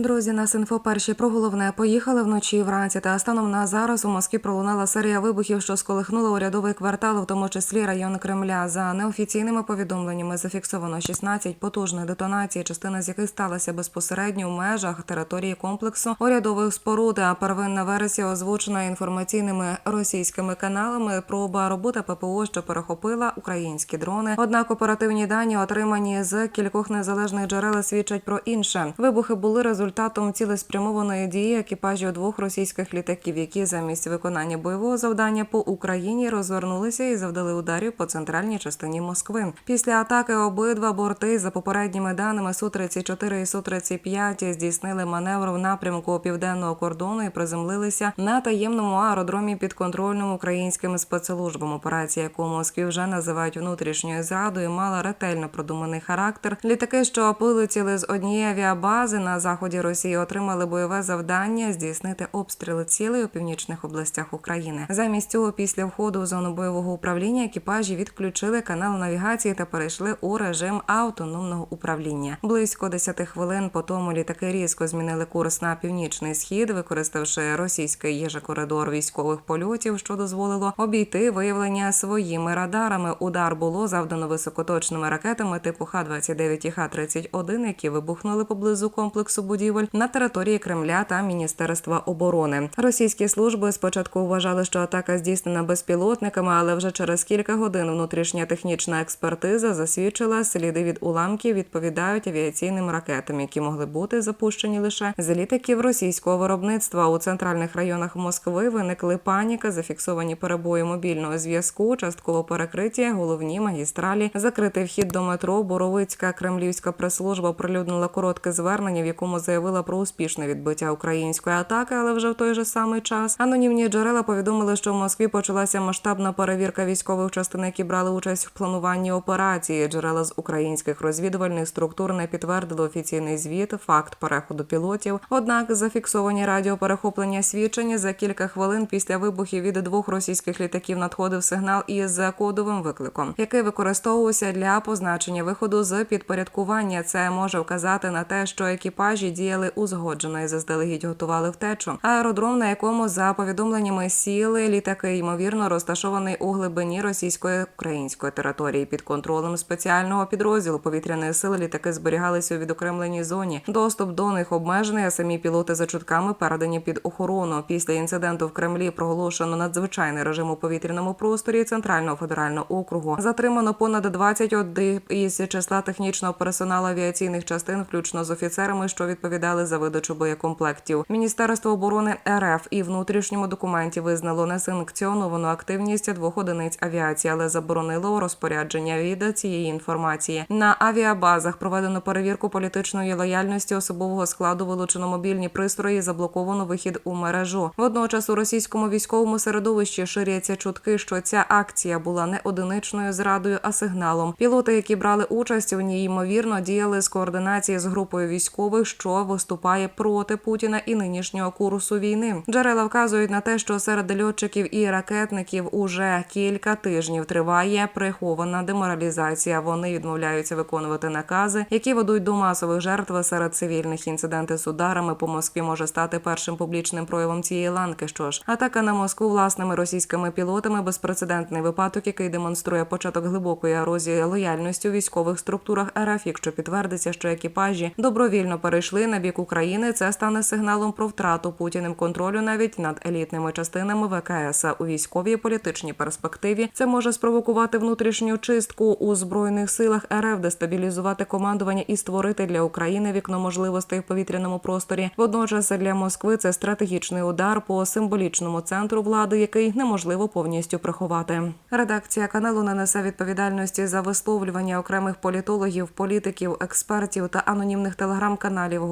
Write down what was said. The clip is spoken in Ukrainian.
Друзі, нас інфо перші про головне поїхали вночі і вранці. Та станом на зараз у Москві пролунала серія вибухів, що сколихнула урядовий квартал, в тому числі район Кремля. За неофіційними повідомленнями зафіксовано 16 потужних детонацій, частина з яких сталася безпосередньо в межах території комплексу урядових споруд. А первинна версія озвучена інформаційними російськими каналами. Проба робота ППО, що перехопила українські дрони. Однак оперативні дані, отримані з кількох незалежних джерел, свідчать про інше. Вибухи були результатом цілеспрямованої дії екіпажів двох російських літаків, які замість виконання бойового завдання по Україні розвернулися і завдали ударів по центральній частині Москви. Після атаки обидва борти за попередніми даними су 34 і су 35 здійснили маневр в напрямку південного кордону і приземлилися на таємному аеродромі підконтрольному українським спецслужбам. Операція, яку Москві вже називають внутрішньою зрадою, мала ретельно продуманий характер. Літаки, що вилетіли з однієї авіабази на заході Росії, отримали бойове завдання здійснити обстріли цілей у північних областях України. Замість цього, після входу в зону бойового управління, екіпажі відключили канал навігації та перейшли у режим автономного управління. Близько 10 хвилин по тому літаки різко змінили курс на північний схід, використавши російський їжакоридор військових польотів, що дозволило обійти виявлення своїми радарами. Удар було завдано високоточними ракетами типу Х-29 і Х-31, які вибухнули поблизу комплексу будівель на території Кремля та Міністерства оборони. Російські служби спочатку вважали, що атака здійснена безпілотниками, але вже через кілька годин внутрішня технічна експертиза засвідчила, сліди від уламків відповідають авіаційним ракетам, які могли бути запущені лише з літаків російського виробництва. У центральних районах Москви виникли паніка, зафіксовані перебої мобільного зв'язку, частково перекриття, головні магістралі, закритий вхід до метро. Боровицька кремлівська прес-служба оприлюднила коротке звернення, в якому заявила про успішне відбиття української атаки, але вже в той же самий час анонімні джерела повідомили, що в Москві почалася масштабна перевірка військових частин, які брали участь в плануванні операції. Джерела з українських розвідувальних структур не підтвердили офіційний звіт, факт переходу пілотів. Однак зафіксовані радіоперехоплення свідчення за кілька хвилин після вибухів від двох російських літаків надходив сигнал із кодовим викликом, який використовувався для позначення виходу з підпорядкування. Це може вказати на те, що екіпажі діяли узгоджено і заздалегідь готували втечу. Аеродром, на якому за повідомленнями сіли літаки, ймовірно, розташований у глибині російської української території під контролем спеціального підрозділу повітряної сили. Літаки зберігалися у відокремленій зоні. Доступ до них обмежений, а самі пілоти за чутками передані під охорону. Після інциденту в Кремлі проголошено надзвичайний режим у повітряному просторі центрального федерального округу. Затримано понад 20 одип із числа технічного персоналу авіаційних частин, включно з офіцерами, що відповідали за видачу боєкомплектів. Міністерство оборони РФ і внутрішньому документі визнало несанкціоновану активність двох одиниць авіації, але заборонило розпорядження від цієї інформації. На авіабазах проведено перевірку політичної лояльності особового складу, вилучено мобільні пристрої, заблоковано вихід у мережу. Водночас у російському військовому середовищі ширяться чутки, що ця акція була не одиничною зрадою, а сигналом. Пілоти, які брали участь у ній, ймовірно, діяли з координації з групою військових, що виступає проти Путіна і нинішнього курсу війни. Джерела вказують на те, що серед льотчиків і ракетників уже кілька тижнів триває прихована деморалізація. Вони відмовляються виконувати накази, які ведуть до масових жертв серед цивільних. Інциденти з ударами по Москві може стати першим публічним проявом цієї ланки. Що ж, атака на Москву власними російськими пілотами безпрецедентний випадок, який демонструє початок глибокої ерозії лояльності у військових структурах РФ. Якщо підтвердиться, що екіпажі добровільно перейшли на бік України, це стане сигналом про втрату путіним контролю навіть над елітними частинами ВКС у військовій політичній перспективі. Це може спровокувати внутрішню чистку у збройних силах РФ, дестабілізувати командування і створити для України вікно можливостей в повітряному просторі. Водночас для Москви це стратегічний удар по символічному центру влади, який неможливо повністю приховати. Редакція каналу не несе відповідальності за висловлювання окремих політологів, політиків, експертів та анонімних телеграм-каналів.